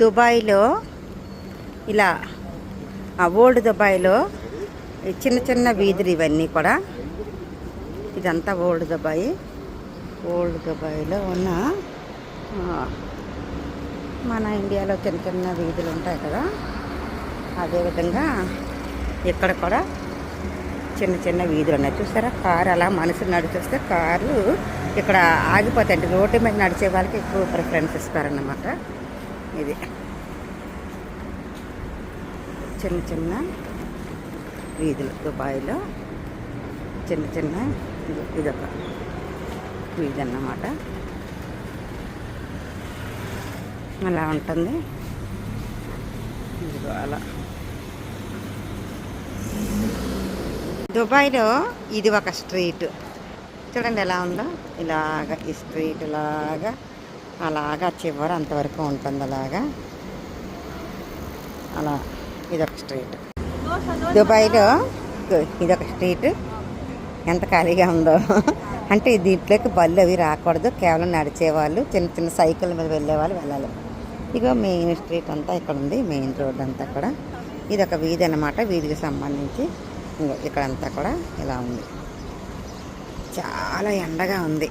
దుబాయ్లో ఇలా ఆ ఓల్డ్ దుబాయ్లో చిన్న చిన్న వీధులు ఇవన్నీ కూడా. ఇదంతా ఓల్డ్ దుబాయ్. ఓల్డ్ దుబాయ్లో ఉన్న మన ఇండియాలో చిన్న చిన్న వీధులు ఉంటాయి కదా. అదేవిధంగా ఇక్కడ కూడా చిన్న చిన్న వీధులు ఉన్నాయి. చూసారా? కారు అలా మనుషులు నడిచొస్తే కారు ఇక్కడ ఆగిపోతాయి రోడ్డు మీద నడిచే వాళ్ళకి ఎక్కువ ప్రిఫరెన్స్ ఇస్తారన్నమాట. ఇది. చిన్న చిన్న వీధులు దుబాయ్లో చిన్న చిన్న ఇది ఇదొక వీధి అన్నమాట అలా ఉంటుంది. ఇదిగో అలా. దుబాయ్లో ఇది ఒక స్ట్రీట్. చూడండి ఎలా ఉందో. ఇలాగ ఈ స్ట్రీట్ ఇలాగా అలాగా చివరి అంతవరకు ఉంటుంది అలాగా. అలా ఇదొక స్ట్రీట్. దుబాయ్లో ఇదొక స్ట్రీట్. ఎంత ఖాళీగా ఉందో. అంటే దీంట్లోకి బళ్ళు అవి రాకూడదు. కేవలం నడిచేవాళ్ళు చిన్న చిన్న సైకిల్ మీద వెళ్ళేవాళ్ళు వెళ్ళాలి. ఇగో మెయిన్ స్ట్రీట్ అంతా ఇక్కడ ఉంది మెయిన్ రోడ్ అంతా కూడా. ఇది ఒక వీధి అనమాట వీధికి సంబంధించి ఇక్కడంతా కూడా ఇలా ఉంది. చాలా ఎండగా ఉంది.